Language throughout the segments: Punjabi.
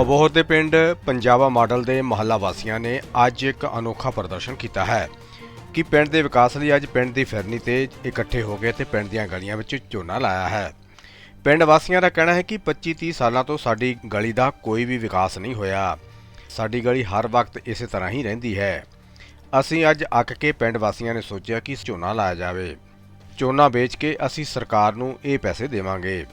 ਅਬੋਹਰ ਦੇ ਪਿੰਡ ਪੰਜਾਬਾ ਮਾਡਲ ਦੇ ਮਹੱਲਾ ਵਾਸੀਆਂ ਨੇ ਅੱਜ ਇੱਕ ਅਨੋਖਾ ਪ੍ਰਦਰਸ਼ਨ ਕੀਤਾ ਹੈ ਕਿ ਪਿੰਡ ਦੇ ਵਿਕਾਸ ਲਈ ਅੱਜ ਪਿੰਡ ਦੀ ਫਿਰਨੀ ਤੇ ਇਕੱਠੇ ਹੋ ਗਏ ਤੇ ਪਿੰਡ ਦੀਆਂ ਗਲੀਆਂ ਵਿੱਚ ਝੋਨਾ ਲਾਇਆ ਹੈ। ਪਿੰਡ ਵਾਸੀਆਂ ਦਾ ਕਹਿਣਾ ਹੈ ਕਿ 25-30 ਸਾਲਾਂ ਤੋਂ ਸਾਡੀ ਗਲੀ ਦਾ ਕੋਈ ਵੀ ਵਿਕਾਸ ਨਹੀਂ ਹੋਇਆ। ਸਾਡੀ ਗਲੀ ਹਰ ਵਕਤ ਇਸੇ ਤਰ੍ਹਾਂ ਹੀ ਰਹਿੰਦੀ ਹੈ। ਅਸੀਂ ਅੱਜ ਅੱਕ ਕੇ ਪਿੰਡ ਵਾਸੀਆਂ ਨੇ ਸੋਚਿਆ ਕਿ ਝੋਨਾ ਲਾਇਆ ਜਾਵੇ। ਝੋਨਾ ਵੇਚ ਕੇ ਅਸੀਂ ਸਰਕਾਰ ਨੂੰ ਇਹ ਪੈਸੇ ਦੇਵਾਂਗੇ।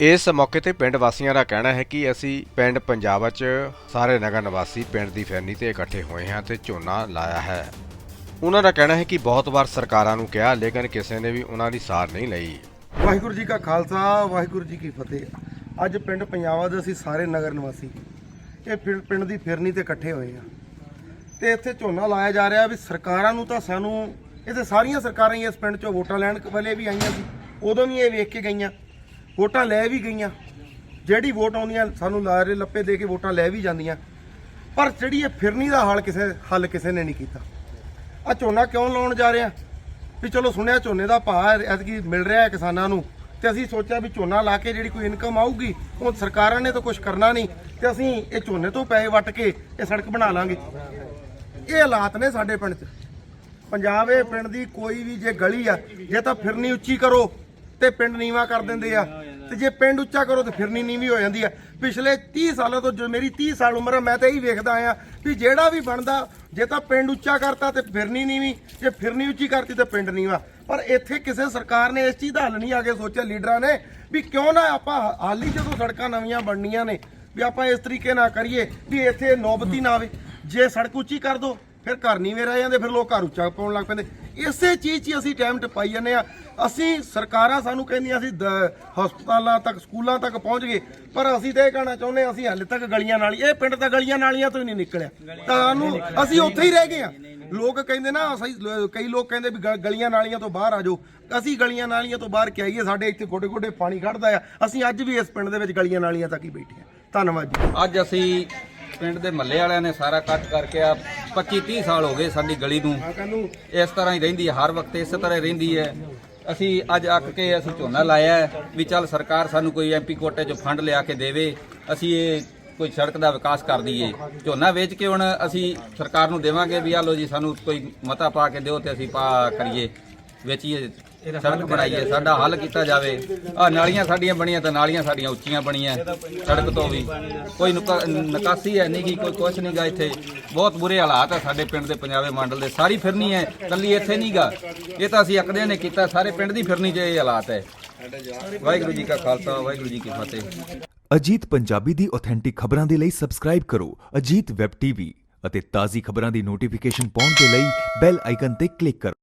ਇਸ ਮੌਕੇ ਤੇ ਪਿੰਡ ਵਾਸੀਆਂ ਦਾ ਕਹਿਣਾ ਹੈ ਕਿ ਅਸੀਂ ਪਿੰਡ ਪੰਜਾਬ 'ਚ ਸਾਰੇ ਨਗਰ ਨਿਵਾਸੀ ਪਿੰਡ ਦੀ ਫੈਰਨੀ ਤੇ ਇਕੱਠੇ ਹੋਏ ਹਾਂ ਤੇ ਝੋਨਾ ਲਾਇਆ ਹੈ। ਉਹਨਾਂ ਦਾ ਕਹਿਣਾ ਹੈ ਕਿ ਬਹੁਤ ਵਾਰ ਸਰਕਾਰਾਂ ਨੂੰ ਕਿਹਾ, ਲੇਕਿਨ ਕਿਸੇ ਨੇ ਵੀ ਉਹਨਾਂ ਦੀ ਸਾਰ ਨਹੀਂ ਲਈ। ਵਾਹਿਗੁਰੂ ਜੀ ਕਾ ਖਾਲਸਾ, ਵਾਹਿਗੁਰੂ ਜੀ ਕੀ ਫਤਿਹ। ਅੱਜ ਪਿੰਡ ਪੰਜਾਬਾ ਦੇ ਅਸੀਂ ਸਾਰੇ ਨਗਰ ਨਿਵਾਸੀ, ਇਹ ਫਿਰ- ਪਿੰਡ ਦੀ ਫਿਰਨੀ ਤੇ ਇਕੱਠੇ ਹੋਏ ਆ ਤੇ ਇੱਥੇ ਝੋਨਾ ਲਾਇਆ ਜਾ ਰਿਹਾ ਵੀ ਸਰਕਾਰਾਂ ਨੂੰ ਤਾਂ ਸਾਨੂੰ, ਇਹ ਤੇ ਸਾਰੀਆਂ ਸਰਕਾਰਾਂ ਹੀ ਇਸ ਪਿੰਡ 'ਚੋਂ ਵੋਟਾਂ ਲੈਣ ਵੇਲੇ ਵੀ ਆਈਆਂ ਸੀ, ਉਦੋਂ ਵੀ ਇਹ ਵੇਖ ਕੇ ਗਈਆਂ। ਵੋਟਾਂ ਲੈ ਵੀ ਗਈਆਂ। ਜਿਹੜੀ ਵੋਟ ਆਉਂਦੀਆਂ, ਸਾਨੂੰ ਲਾਰੇ ਲੱਪੇ ਦੇ ਕੇ ਵੋਟਾਂ ਲੈ ਵੀ ਜਾਂਦੀਆਂ। ਪਰ ਜਿਹੜੀ ਇਹ ਫਿਰਨੀ ਦਾ ਹਾਲ ਕਿਸੇ ਹੱਲ ਕਿਸੇ ਨੇ ਨਹੀਂ ਕੀਤਾ। ਆ ਝੋਨਾ ਕਿਉਂ ਲਾਉਣ ਜਾ ਰਹੇ ਆ? ਵੀ ਚਲੋ ਸੁਣਿਆ ਝੋਨੇ ਦਾ ਭਾਅ ਐਤਕੀ ਮਿਲ ਰਿਹਾ ਹੈ ਕਿਸਾਨਾਂ ਨੂੰ। ਤੇ ਅਸੀਂ ਸੋਚਿਆ ਵੀ ਝੋਨਾ ਲਾ ਕੇ ਜਿਹੜੀ ਕੋਈ ਇਨਕਮ ਆਊਗੀ, ਉਹ ਸਰਕਾਰਾਂ ਨੇ ਤਾਂ ਕੁਝ ਕਰਨਾ ਨਹੀਂ। ਤੇ ਅਸੀਂ ਇਹ ਝੋਨੇ ਤੋਂ ਪੈਸੇ ਵੱਟ ਕੇ ਇਹ ਸੜਕ ਬਣਾ ਲਾਂਗੇ। ਇਹ ਹਾਲਾਤ ਨੇ ਸਾਡੇ ਪਿੰਡ 'ਚ। ਪੰਜਾਬ ਇਹ ਪਿੰਡ ਦੀ ਕੋਈ ਵੀ ਜੇ ਗਲੀ ਆ, ਜੇ ਤਾਂ ਫਿਰਨੀ ਉੱਚੀ ਕਰੋ, ਤੇ ਪਿੰਡ ਨੀਵਾ ਕਰ ਦਿੰਦੇ ਆ। ਤੇ ਜੇ ਪਿੰਡ ਉੱਚਾ ਕਰੋ ਤੇ ਫਿਰਨੀ ਨੀਵੀਂ ਹੋ ਜਾਂਦੀ ਹੈ ਪਿਛਲੇ 30 ਸਾਲਾਂ ਤੋਂ ਜੋ ਮੇਰੀ 30 ਸਾਲ ਉਮਰ ਹੈ ਮੈਂ ਤਾਂ ਇਹੀ ਵੇਖਦਾ ਆਇਆ ਵੀ ਜਿਹੜਾ ਵੀ ਬਣਦਾ, ਜੇ ਤਾਂ ਪਿੰਡ ਉੱਚਾ ਕਰਤਾ ਤੇ ਫਿਰਨੀ ਨੀਵੀਂ, ਜੇ ਫਿਰਨੀ ਉੱਚੀ ਕਰਤੀ ਤੇ ਪਿੰਡ ਨੀਵਾ। ਪਰ ਇੱਥੇ ਕਿਸੇ ਸਰਕਾਰ ਨੇ ਇਸ ਚੀਜ਼ ਦਾ ਹੱਲ ਨਹੀਂ ਆ ਕੇ ਸੋਚਿਆ ਲੀਡਰਾਂ ਨੇ ਵੀ ਕਿਉਂ ਨਾ ਆਪਾਂ ਹਾਲ ਹੀ ਜਦੋਂ ਸੜਕਾਂ ਨਵੀਆਂ ਬਣਨੀਆਂ ਨੇ, ਵੀ ਆਪਾਂ ਇਸ ਤਰੀਕੇ ਨਾਲ ਕਰੀਏ ਵੀ ਇੱਥੇ ਨੌਬਤੀ ਨਾ ਆਵੇ। ਜੇ ਸੜਕ ਉੱਚੀ ਕਰ ਦੋ ਫਿਰ ਘਰ ਨਹੀਂ ਰਹਿ ਜਾਂਦੇ ਫਿਰ ਲੋਕ ਘਰ ਉੱਚਾ ਪਾਉਣ ਲੱਗ ਪੈਂਦੇ। ਇਸੇ ਚੀਜ਼ 'ਚ ਹੀ ਅਸੀਂ ਟਾਈਮ ਟਪਾਈ ਜਾਂਦੇ ਆ ਅਸੀਂ ਸਰਕਾਰਾਂ ਸਾਨੂੰ ਕਹਿੰਦੀਆਂ ਅਸੀਂ ਦ- ਹਸਪਤਾਲਾਂ ਤੱਕ ਸਕੂਲਾਂ ਤੱਕ ਪਹੁੰਚ ਗਏ। ਪਰ ਅਸੀਂ ਤਾਂ ਇਹ ਕਹਿਣਾ ਚਾਹੁੰਦੇ ਹਾਂ, ਅਸੀਂ ਹਾਲੇ ਤੱਕ ਗਲੀਆਂ ਨਾਲੀ ਇਹ ਪਿੰਡ ਤਾਂ ਗਲੀਆਂ ਨਾਲੀਆਂ ਤੋਂ ਹੀ ਨਹੀਂ ਨਿਕਲਿਆ। ਤੁਹਾਨੂੰ ਅਸੀਂ ਉੱਥੇ ਹੀ ਰਹਿ ਗਏ ਆ ਲੋਕ ਕਹਿੰਦੇ ਨਾ ਅਸੀਂ ਲ- ਕਈ ਲੋਕ ਕਹਿੰਦੇ ਵੀ ਗ- ਗਲੀਆਂ ਨਾਲੀਆਂ ਤੋਂ ਬਾਹਰ ਆ ਜਾਓ। ਅਸੀਂ ਗਲੀਆਂ ਨਾਲੀਆਂ ਤੋਂ ਬਾਹਰ ਕਿ ਆਈਏ ਸਾਡੇ ਇੱਥੇ ਗੋਡੇ ਗੋਡੇ ਪਾਣੀ ਖੜਦਾ ਆ। ਅਸੀਂ ਅੱਜ ਵੀ ਇਸ ਪਿੰਡ ਦੇ ਵਿੱਚ ਗਲੀਆਂ ਨਾਲੀਆਂ ਤੱਕ ਹੀ ਬੈਠੇ ਆ ਧੰਨਵਾਦ ਜੀ। ਅੱਜ ਅਸੀਂ ਪਿੰਡ ਦੇ ਮੱਲੇ ਵਾਲਿਆਂ ਨੇ ਸਾਰਾ ਇਕੱਠ ਕਰਕੇ ਆ 25 30 ਸਾਲ ਹੋ ਗਏ ਸਾਡੀ ਗਲੀ ਨੂੰ। ਇਸ ਤਰ੍ਹਾਂ ਹੀ ਰਹਿੰਦੀ ਹੈ, ਹਰ ਵਕਤ ਇਸੇ ਤਰ੍ਹਾਂ ਹੀ ਰਹਿੰਦੀ ਹੈ। ਅਸੀਂ ਅੱਜ ਅੱਕ ਕੇ ਅਸੀਂ ਝੋਨਾ ਲਾਇਆ ਵੀ ਚੱਲ ਸਰਕਾਰ ਸਾਨੂੰ ਕੋਈ ਐਮਪੀ ਕੋਟੇ 'ਚੋਂ ਫੰਡ ਲਿਆ ਕੇ ਦੇਵੇ, ਅਸੀਂ ਇਹ ਕੋਈ ਸੜਕ ਦਾ ਵਿਕਾਸ ਕਰ ਦਈਏ। ਝੋਨਾ ਵੇਚ ਕੇ ਹੁਣ ਅਸੀਂ ਸਰਕਾਰ ਨੂੰ ਦੇਵਾਂਗੇ ਵੀ ਆ ਲੋ ਜੀ, ਸਾਨੂੰ ਕੋਈ ਮਤਾ ਪਾ ਕੇ ਦਿਓ ਤੇ ਅਸੀਂ ਪਾ ਕਰੀਏ, ਵੇਚੀਏ। ਸੜਕ ਬਣਾਈਏ ਸਾਡਾ ਹੱਲ ਕੀਤਾ ਜਾਵੇ। ਆ ਨਾਲੀਆਂ ਸਾਡੀਆਂ ਬਣੀਆਂ ਤਾਂ ਨਾਲੀਆਂ ਸਾਡੀਆਂ ਉੱਚੀਆਂ ਬਣੀਆਂ ਸੜਕ ਤੋਂ ਵੀ। ਕੋਈ ਨੁਕਾ- ਨਿਕਾਸੀ ਹੈ ਨਹੀਂ ਗੀ ਕੋਈ ਕੁਛ ਨਹੀਂ ਗਾ ਇੱਥੇ। ਬਹੁਤ ਬੁਰੇ ਹਾਲਾਤ ਹੈ ਸਾਡੇ ਪਿੰਡ ਦੇ ਪੰਜਾਬੇ ਮੰਡਲ ਦੇ। ਸਾਰੀ ਫਿਰਨੀ ਹੈ ਕੱਲੀ ਇੱਥੇ ਨਹੀਂ ਗਾ। ਇਹ ਤਾਂ ਅਸੀਂ ਅਕਦਿਆਂ ਨੇ ਕੀਤਾ ਸਾਰੇ ਪਿੰਡ ਦੀ ਫਿਰਨੀ 'ਚ ਇਹ ਹਾਲਾਤ ਹੈ। ਵਾਹਿਗੁਰੂ ਜੀ ਕਾ ਖਾਲਸਾ ਵਾਹਿਗੁਰੂ ਜੀ ਕੀ ਫਤਿਹ। ਅਜੀਤ ਪੰਜਾਬੀ ਦੀ ਆਥੈਂਟਿਕ ਖਬਰਾਂ ਦੇ ਲਈ ਸਬਸਕ੍ਰਾਈਬ ਕਰੋ ਅਜੀਤ ਵੈਬ ਟੀਵੀ ਅਤੇ ਤਾਜ਼ੀ ਖਬਰਾਂ ਦੀ ਨੋਟੀਫਿਕੇਸ਼ਨ ਪਾਉਣ ਦੇ ਲਈ ਬੈਲ ਆਈਕਨ ਤੇ ਕਲਿੱਕ ਕਰੋ।